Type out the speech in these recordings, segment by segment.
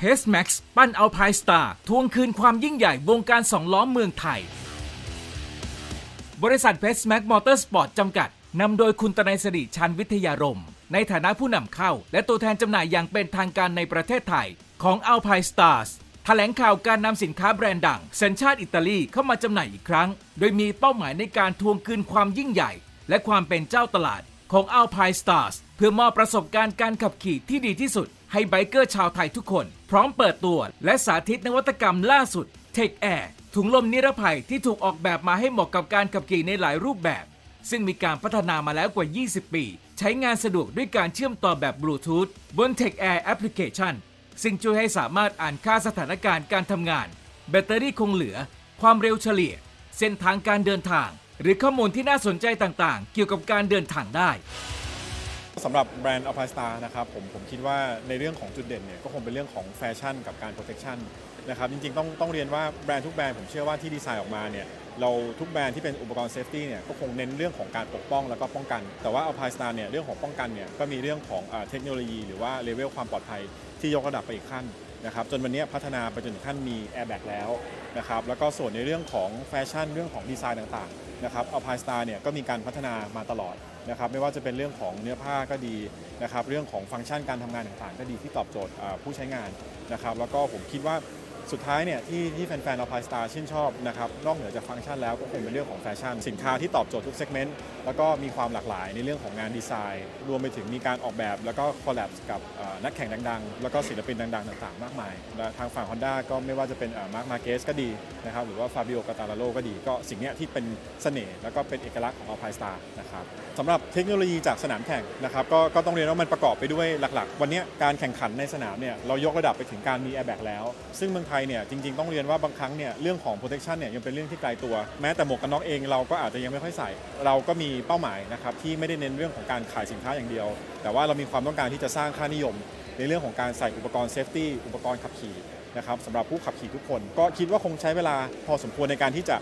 เพสแม็กซ์ปั้นเอาพายสตาร์ทวงคืนความยิ่งใหญ่วงการสองล้อเมืองไทย บริษัทเพสแม็กมอเตอร์สปอร์ตจำกัด นำโดยคุณตนัยสิริชันวิทยารม ในฐานะผู้นำเข้า และตัวแทนจำหน่ายอย่างเป็นทางการในประเทศไทย ของ Alpine Stars แถลงข่าวการนำสินค้าแบรนด์ดัง สัญชาติอิตาลีเข้ามาจำหน่ายอีกครั้ง โดยมีเป้าหมายในการทวงคืนความยิ่งใหญ่ และความเป็นเจ้าตลาด ของ Alpine Stars เพื่อมอบประสบการณ์การขับขี่ที่ดีที่สุด ให้ไบเกอร์ชาวไทยทุกคน พร้อมเปิดตัวและสาธิตนวัตกรรมล่าสุด Take Air ถุงลมนิรภัยที่ถูกออกแบบมาให้เหมาะกับการขับขี่ในหลายรูปแบบ ซึ่งมีการพัฒนามาแล้วกว่า 20 ปี ใช้งานสะดวกด้วยการเชื่อมต่อแบบบลูทูธบน Tech Air Application ซึ่งช่วยให้สามารถอ่านค่าสถานการณ์การทำงาน แบตเตอรี่คงเหลือ ความเร็วเฉลี่ย เส้นทางการเดินทาง หรือข้อมูลที่น่าสนใจต่างๆ เกี่ยวกับการเดินทางได้ สำหรับแบรนด์ Alpine Star นะครับผมผมคิดว่าในเรื่องของจุดเด่นเนี่ยก็คงเป็นเรื่องของแฟชั่นกับการ protection นะครับจริงๆต้องต้องเรียนว่าแบรนด์ทุกแบรนด์ผมเชื่อว่าที่ดีไซน์ออกมาเนี่ยเราทุกแบรนด์ที่เป็นอุปกรณ์เซฟตี้เนี่ยก็คงเน้นเรื่องของการปกป้องแล้วก็ป้องกัน แต่ว่า Alpine Star เนี่ยเรื่องของป้องกันเนี่ยก็มีเรื่องของอเทคโนโลยี หรือว่าเลเวลความปลอดภัยที่ยกระดับไปอีกขั้น นะครับจนวันนี้พัฒนาไปจนถึงขั้นมีแอร์แบ็กแล้วนะครับแล้วก็ส่วนในเรื่องของแฟชั่นเรื่องของดีไซน์ต่างๆนะครับอัลพายสตาร์เนี่ยก็มีการพัฒนามาตลอดนะครับไม่ว่าจะเป็นเรื่องของเนื้อผ้าก็ดีนะครับเรื่องของฟังก์ชันการทำงานต่างๆ ก็ดีที่ตอบโจทย์ผู้ใช้งานนะครับแล้วก็ผมคิดว่า สุดท้ายเนี่ยที่ที่แฟนๆ Alpine Star ชื่นชอบนะครับนอกเหนือจากฟังก์ชันแล้วก็คงเป็นเรื่องของแฟชั่น สินค้าที่ตอบโจทย์ทุกเซกเมนต์แล้วก็มีความหลากหลายในเรื่องของงานดีไซน์ รวมไปถึงมีการออกแบบ แล้วก็คอลแลบกับนักแข่งดังๆ แล้วก็ศิลปินดังๆ ต่างๆ มากมาย และทางฝั่ง Honda ก็ไม่ว่าจะเป็นมาร์คมาเกสก็ดีนะครับหรือว่าฟาบิโอกาตาลาโลก็ดี ก็สิ่งเนี้ยที่เป็นเสน่ห์แล้วก็เป็นเอกลักษณ์ของ Alpine Star นะครับสำหรับเทคโนโลยีจากสนามแข่งนะครับก็ก็ต้องเรียนว่ามันประกอบไปด้วยหลักๆ วันนี้การแข่งขันในสนามเนี่ยเรายกระดับไปถึงการมี airbag แล้ว ซึ่งเมืองไทยเนี่ยจริงๆต้องเรียนว่าบางครั้งเนี่ยเรื่องของ protection เนี่ยยังเป็นเรื่องที่ไกลตัว แม้แต่หมวกกันน็อกเองเราก็อาจจะยังไม่ค่อยใส่ เราก็มีเป้าหมายนะครับที่ไม่ได้เน้นเรื่องของการขายสินค้าอย่างเดียว แต่ว่าเรามีความต้องการที่จะสร้างค่านิยม ในเรื่องของการใส่อุปกรณ์เซฟตี้อุปกรณ์ขับขี่นะครับสำหรับผู้ขับขี่ทุกคน ก็คิดว่าคงใช้เวลาพอสมควรในการที่จะ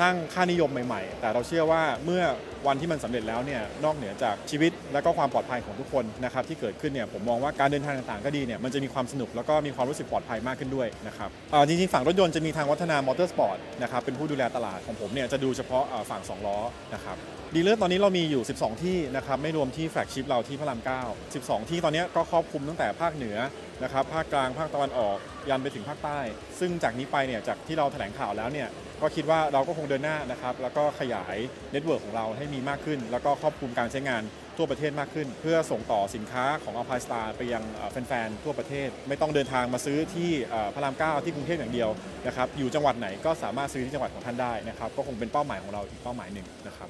สร้างค่านิยมใหม่ ๆ แต่เราเชื่อว่าเมื่อวันที่มันสำเร็จแล้วเนี่ยนอกเหนือจากชีวิตและก็ความปลอดภัยของทุกคนนะครับที่เกิดขึ้นเนี่ยผมมองว่าการเดินทางต่างๆก็ดีเนี่ยมันจะมีความสนุกแล้วก็มีความรู้สึกปลอดภัยมากขึ้นด้วยนะครับจริงๆฝั่งรถยนต์จะมีทางวัฒนามอเตอร์สปอร์ตนะครับเป็นผู้ดูแลตลาดของผมเนี่ยจะดูเฉพาะฝั่งสองล้อนะครับดีลเลอร์ตอนนี้เรามีอยู่ 12 ที่นะครับไม่รวมที่แฟลกชิพเราที่พระราม 9 12 ที่ตอนนี้ก็ครอบคลุมตั้งแต่ภาคเหนือนะครับภาคกลางภาคตะวันออกยันไปถึงภาคใต้ ซึ่งจากนี้ไปเนี่ยจากที่เราแถลงข่าวแล้วเนี่ยก็คิดว่าเราก็คงเดินหน้านะครับแล้วก็ขยายเน็ตเวิร์กของเราให้มีมากขึ้น แล้วก็ครอบคลุมการใช้งานทั่วประเทศมากขึ้น เพื่อส่งต่อสินค้าของอัลพายสตาร์ไปยังแฟนๆทั่วประเทศ ไม่ต้องเดินทางมาซื้อที่พระรามเก้าที่กรุงเทพอย่างเดียวนะครับอยู่จังหวัดไหนก็สามารถซื้อที่จังหวัดของท่านได้นะครับก็คงเป็นเป้าหมายของเราอีกเป้าหมายหนึ่งนะครับ